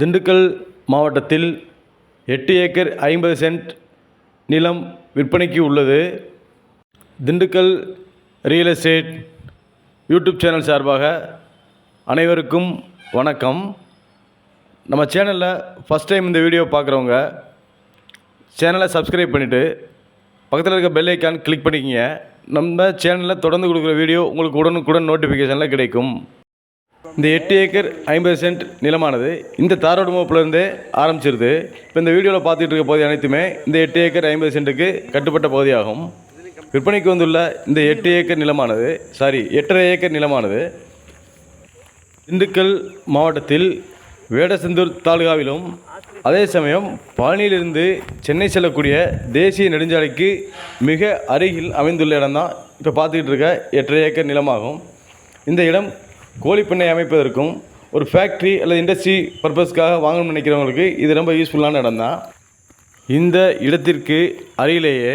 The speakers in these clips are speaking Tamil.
திண்டுக்கல் மாவட்டத்தில் எட்டு ஏக்கர் ஐம்பது சென்ட் நிலம் விற்பனைக்கு உள்ளது. Dindigul real estate YouTube channel சார்பாக அனைவருக்கும் வணக்கம். நம்ம சேனலில் ஃபஸ்ட் டைம் இந்த வீடியோ பார்க்குறவங்க சேனலை சப்ஸ்கிரைப் பண்ணிவிட்டு பக்கத்தில் இருக்க பெல் ஐக்கான் கிளிக் பண்ணிக்கிங்க. நம்ம சேனலில் தொடர்ந்து கொடுக்குற வீடியோ உங்களுக்கு உடனுக்குடன் நோட்டிஃபிகேஷனில் கிடைக்கும். இந்த எட்டு ஏக்கர் ஐம்பது சென்ட் நிலமானது இந்த தாரோடு முகப்புலேருந்தே ஆரம்பிச்சிருது. இப்போ இந்த வீடியோவில் பார்த்துட்டு இருக்க பகுதி அனைத்துமே இந்த எட்டு ஏக்கர் ஐம்பது சென்ட்டுக்கு கட்டுப்பட்ட பகுதியாகும். விற்பனைக்கு வந்துள்ள இந்த எட்டு ஏக்கர் நிலமானது சாரி எட்டரை ஏக்கர் நிலமானது திண்டுக்கல் மாவட்டத்தில் வேடசந்தூர் தாலுகாவிலும் அதே சமயம் பழனியிலிருந்து சென்னை செல்லக்கூடிய தேசிய நெடுஞ்சாலைக்கு மிக அருகில் அமைந்துள்ள இடம்தான் இப்போ பார்த்துக்கிட்டு இருக்க எட்டரை ஏக்கர் நிலமாகும். இந்த இடம் கோழிப்பண்ணை அமைப்பதற்கும் ஒரு ஃபேக்ட்ரி அல்லது இண்டஸ்ட்ரி பர்பஸ்க்காக வாங்கணும்னு நினைக்கிறவங்களுக்கு இது ரொம்ப யூஸ்ஃபுல்லான இடம் தான் இந்த இடத்திற்கு அருகிலேயே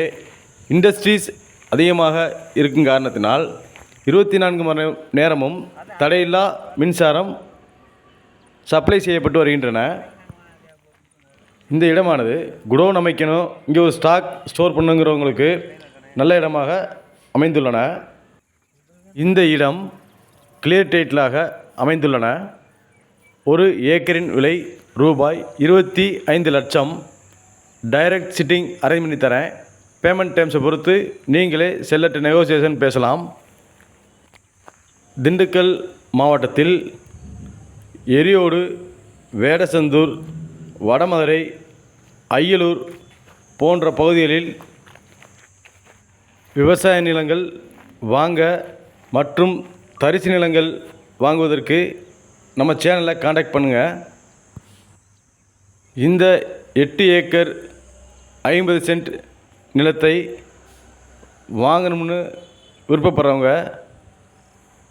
இண்டஸ்ட்ரீஸ் அதிகமாக இருக்கும் காரணத்தினால் இருபத்தி நான்கு மணி நேரமும் தடையில்லா மின்சாரம் சப்ளை செய்யப்பட்டு வருகின்றன. இந்த இடமானது குடோன் அமைக்கணும் இங்கே ஒரு ஸ்டாக் ஸ்டோர் பண்ணுங்கிறவங்களுக்கு நல்ல இடமாக அமைந்துள்ளன. இந்த இடம் கிளியர் டைட்டிலாக அமைந்துள்ளன. ஒரு ஏக்கரின் விலை ரூபாய் இருபத்தி ஐந்து லட்சம். டைரக்ட் சிட்டிங் அரேஞ்ச் பண்ணி தரேன் பேமெண்ட் டைம்ஸை பொறுத்து நீங்களே செல்லட்டு நெகோசியேஷன் பேசலாம். திண்டுக்கல் மாவட்டத்தில் எரியோடு வேடசந்தூர் வடமதுரை அய்யலூர் போன்ற பகுதிகளில் விவசாய நிலங்கள் வாங்க மற்றும் தரிசு நிலங்கள் வாங்குவதற்கு நம்ம சேனலை காண்டாக்ட் பண்ணுங்கள் இந்த எட்டு ஏக்கர் ஐம்பது சென்ட் நிலத்தை வாங்கணும்னு விருப்பப்படுறவங்க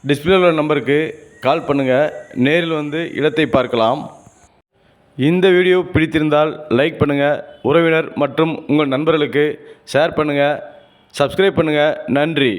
டிஸ்பிளே உள்ள நம்பருக்கு கால் பண்ணுங்கள் நேரில் வந்து இடத்தை பார்க்கலாம். இந்த வீடியோ பிடித்திருந்தால் லைக் பண்ணுங்கள் உறவினர் மற்றும் உங்கள் நண்பர்களுக்கு ஷேர் பண்ணுங்கள் சப்ஸ்கிரைப் பண்ணுங்கள் நன்றி.